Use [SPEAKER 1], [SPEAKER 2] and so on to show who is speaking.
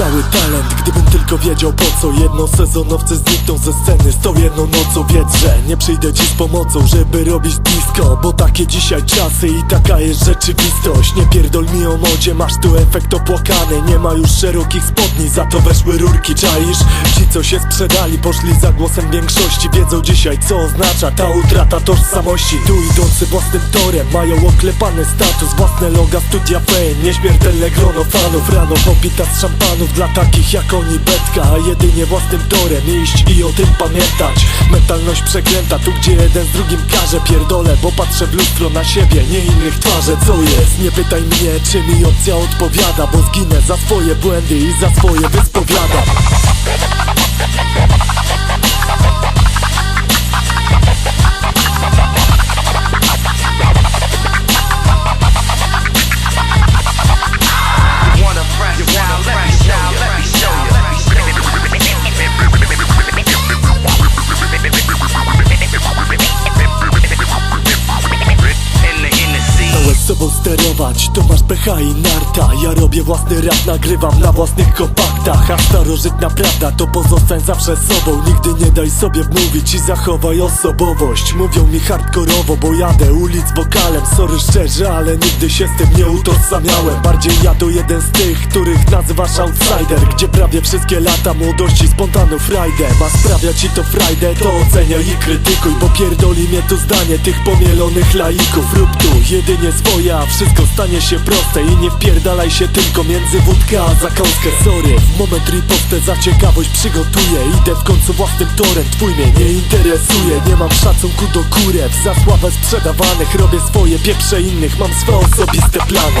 [SPEAKER 1] So talent. Gdybym tylko wiedział po co Jedno sezonowcy znikną ze sceny Z tą jedną nocą wiedz, że nie przyjdę ci z pomocą Żeby robić disco Bo takie dzisiaj czasy i taka jest rzeczywistość. Nie pierdol mi o modzie, masz tu efekt opłakany Nie ma już szerokich spodni, za to weszły rurki, czaisz? Ci co się sprzedali, poszli za głosem większości Wiedzą dzisiaj co oznacza ta utrata tożsamości. Tu idący własnym torem, mają oklepany status Własne loga, studia fame, nieśmiertelne grono fanów Rano popita z szampanów dla takich jak oni betka jedynie własnym torem iść i o tym pamiętać. Mentalność przeklęta, tu gdzie jeden z drugim każe. Pierdolę, bo patrzę w lustro na siebie, nie innych twarze. Co jest? Nie pytaj mnie, czy mi opcja odpowiada Bo zginę za swoje błędy i za swoje wyspowiadam sobą sterować, to masz pecha i narta. Ja robię własny rap, nagrywam na własnych kompaktach. A starożytna prawda to pozostań zawsze sobą. Nigdy nie daj sobie wmówić i zachowaj osobowość. Mówią mi hardkorowo, bo jadę ulic wokalem. Sorry szczerze, ale nigdy się z tym nie utożsamiałem. Bardziej ja to jeden z tych, których nazywasz outsider. Gdzie prawie wszystkie lata młodości spontanów rajdem A sprawia ci to frajdę, to oceniaj i krytykuj. Bo pierdoli mnie tu zdanie tych pomielonych laików. Rób tu jedynie swoje, a wszystko stanie się proste I nie wpierdalaj się tylko między wódkę a zakąskę Sorry, w moment ripostę za ciekawość przygotuję Idę w końcu własnym torem, twój mnie nie interesuje. Nie mam szacunku do kurew, za sławę sprzedawanych Robię swoje, pieprze innych, mam swe osobiste plany